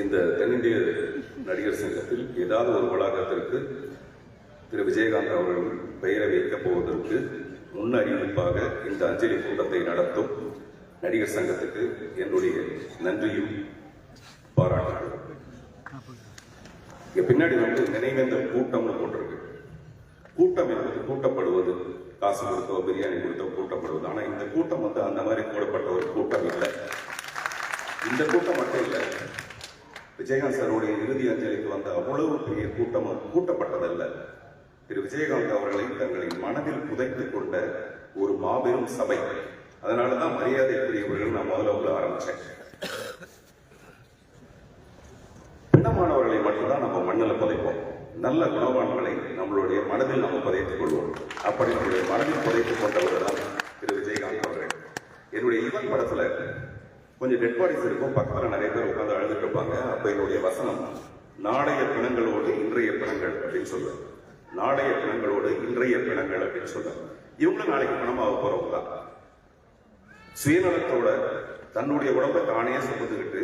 இந்த தென்னிந்திய நடிகர் சங்கத்தில் ஏதாவது ஒரு வளாகத்திற்கு திரு விஜயகாந்த் அவர்கள் பெயரை வைக்கப் போவதற்கு முன்னறிவிப்பாக இந்த அஞ்சலி கூட்டத்தை நடத்தும் நடிகர் சங்கத்துக்கு என்னுடைய நன்றியும் பாராட்டுகிறேன் இங்கே பின்னாடி வந்து நினைவேந்த கூட்டம்னு போட்டிருக்கு கூட்டம் என்பது கூட்டப்படுவது. காசு கொடுத்தோ பிரியாணி கொடுத்தோ கூட்டப்படுவது. ஆனால் இந்த கூட்டம் வந்து அந்த மாதிரி கூடப்பட்ட ஒரு கூட்டம் இல்லை. இந்த கூட்டம் மட்டும் இல்லை. விஜயகாந்த் சாருடைய இறுதி அஞ்சலிக்கு வந்த அவ்வளவு பெரிய கூட்டம் கூட்டப்பட்டதல்ல. திரு விஜயகாந்த் அவர்களை தங்களின் மனதில் புதைத்துக் கொண்ட ஒரு மாபெரும் சபை. அதனாலதான் மரியாதைக்குரியவர்கள் நான் முதல்ல உள்ள ஆரம்பிச்சேன். பிணமானவர்களை மட்டும்தான் நம்ம மண்ணில் புதைப்போம். நல்ல குணவான்களை நம்மளுடைய மனதில் நம்ம புதைத்துக் கொள்வோம். அப்படி நம்முடைய மனதில் புதைத்துக் கொண்டவர் தான் திரு விஜயகாந்த் அவர்கள். என்னுடைய இவன் படத்துல கொஞ்சம் டெட் பாடிஸ் இருக்கும் பக்கத்துல நிறைய பேர் உட்காந்து அப்ப என்னுடைய வசனம் நாளைய பிணங்களோடு இன்றைய பிணங்கள் அப்படின்னு சொல்லுவேன் நாளைய பிணங்களோடு இன்றைய பிணங்கள் அப்படின்னு சொல்லுவேன் இவங்களும் நாளைக்கு பிணமாக போறவங்க தான். சுயநலத்தோட தன்னுடைய உடம்பை தானே சுமந்துக்கிட்டு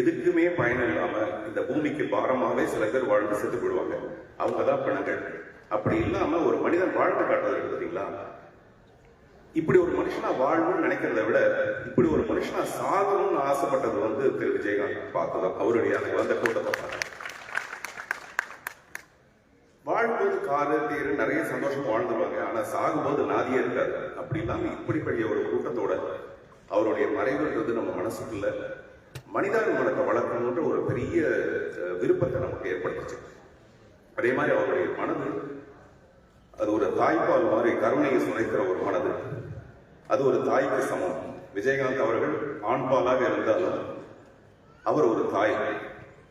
எதுக்குமே பயன் இல்லாம இந்த பூமிக்கு பாரமாவே சில பேர் வாழ்ந்து செத்து போயிடுவாங்க. அவங்க தான் பிணங்கள். அப்படி இல்லாம ஒரு மனிதன் வாழ்ந்து காட்டுறது பார்த்தீங்களா இப்படி ஒரு மனுஷனா வாழணும்னு நினைக்கிறத விட இப்படி ஒரு மனுஷனா சாகணும்னு ஆசைப்பட்டது வந்து திரு விஜயகாந்த். பார்த்ததும் அவருடைய அந்த வந்த கூட்டத்தை பார்த்தேன் வாழும்போது காரு நிறைய சந்தோஷம் வாழ்ந்துருவாங்க. ஆனா சாகும்போது நாதியே இருக்காது அப்படி இல்லாம இப்படிப்பட்ட ஒரு கூட்டத்தோட அவருடைய மறைவுன்றது நம்ம மனசுக்குள்ள மனிதாபிமானத்தை வளர்க்கணுன்ற ஒரு பெரிய விருப்பத்தை நமக்கு ஏற்படுத்துச்சு. அதே மாதிரி அவருடைய மனது அது ஒரு தாய்ப்பால் மாதிரி கருணையை சுனைக்கிற ஒரு மனது. அது ஒரு தாய்க்கு சமம். விஜயகாந்த் அவர்கள் ஆண்பாலாக இருந்தாலும் அவர் ஒரு தாய்.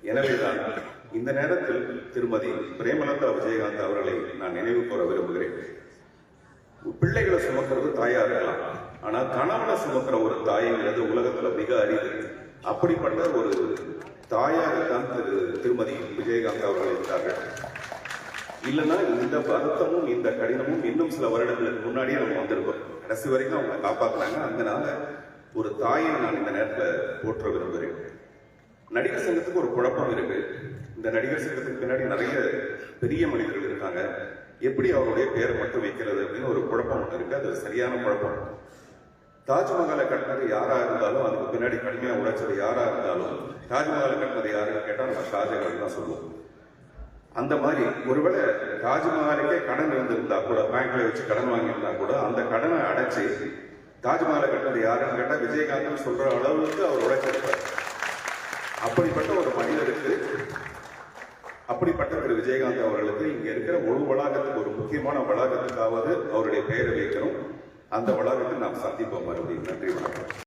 எனவேதான் இந்த நேரத்தில் திருமதி பிரேமலதா விஜயகாந்த் அவர்களை நான் நினைவு கூற விரும்புகிறேன். பிள்ளைகளை சுமக்கிறது தாயா இருக்கலாம். ஆனா கணவனை சுமக்கிற ஒரு தாய்ங்கிறது உலகத்துல மிக அரிது. அப்படிப்பட்ட ஒரு தாயாகத்தான் திரு திருமதி விஜயகாந்த் அவர்கள் இருந்தார்கள். இல்லைன்னா இந்த வருத்தமும் இந்த கடினமும் இன்னும் சில வருடங்களுக்கு முன்னாடியே நம்ம வந்திருக்கோம். கடைசி வரைக்கும் அவங்க காப்பாத்துறாங்க அதனால ஒரு தாயை நான் இந்த நேரத்தில் போற்ற விரும்புகிறேன் நடிகர் சங்கத்துக்கு ஒரு குழப்பம் இருக்கு. இந்த நடிகர் சங்கத்துக்கு பின்னாடி நிறைய பெரிய மனிதர்கள் இருக்காங்க. எப்படி அவருடைய பேரை மட்டும் வைக்கிறது அப்படின்னு ஒரு குழப்பம் ஒன்று இருக்கு. அது சரியான குழப்பம். தாஜ்மஹாலை கட்டினது யாரா இருந்தாலும் அதுக்கு பின்னாடி கடுமையாக உழைச்சது யாரா இருந்தாலும் தாஜ்மஹாலை கட்டினது யாருன்னு கேட்டால் நம்ம ஷாஜகான் தான் சொல்லுவோம். அந்த மாதிரி ஒருவேளை தாஜ்மஹாலுக்கே கடன் இருந்திருந்தா கூட பேங்க்ல வச்சு கடன் வாங்கியிருந்தா கூட அந்த கடனை அடைச்சு தாஜ்மஹாலை கட்டினது யாருன்னு கேட்டால் விஜயகாந்த் சொல்ற அளவுக்கு அவர் உழைச்சிருப்பார். அப்படிப்பட்ட ஒரு மனிதருக்கு அப்படிப்பட்ட திரு விஜயகாந்த் அவர்களுக்கு இங்க இருக்கிற ஒரு வளாகத்துக்கு ஒரு முக்கியமான வளாகத்துக்காவது அவருடைய பெயரை வைக்கணும். அந்த வளாகத்தில் நாம் சந்திப்போம். மறுபடியும் நன்றி வணக்கம்.